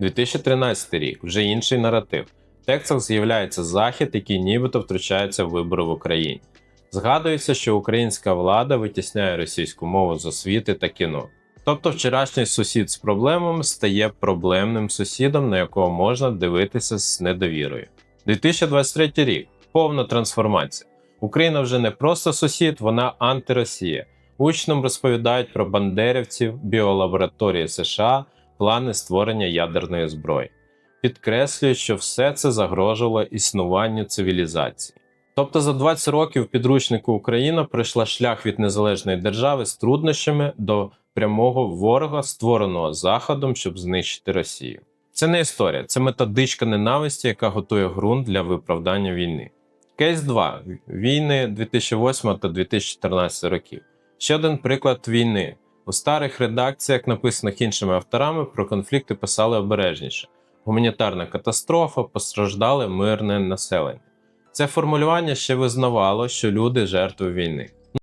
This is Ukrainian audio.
2013 рік вже інший наратив. В текстах з'являється захід, який нібито втручається в вибори в Україні. Згадується, що українська влада витісняє російську мову з освіти та кіно. Тобто вчорашній сусід з проблемами стає проблемним сусідом, на якого можна дивитися з недовірою. 2023 рік повна трансформація. Україна вже не просто сусід, вона антиросія. Учням розповідають про бандерівців, біолабораторії США, плани створення ядерної зброї. Підкреслюють, що все це загрожувало існуванню цивілізації. Тобто за 20 років підручнику Україна пройшла шлях від незалежної держави з труднощами до прямого ворога, створеного Заходом, щоб знищити Росію. Це не історія, це методичка ненависті, яка готує ґрунт для виправдання війни. Кейс 2. Війни 2008 та 2014 років. Ще один приклад війни. У старих редакціях, написаних іншими авторами, про конфлікти писали обережніше. Гуманітарна катастрофа, постраждали мирне населення. Це формулювання ще визнавало, що люди жертви війни.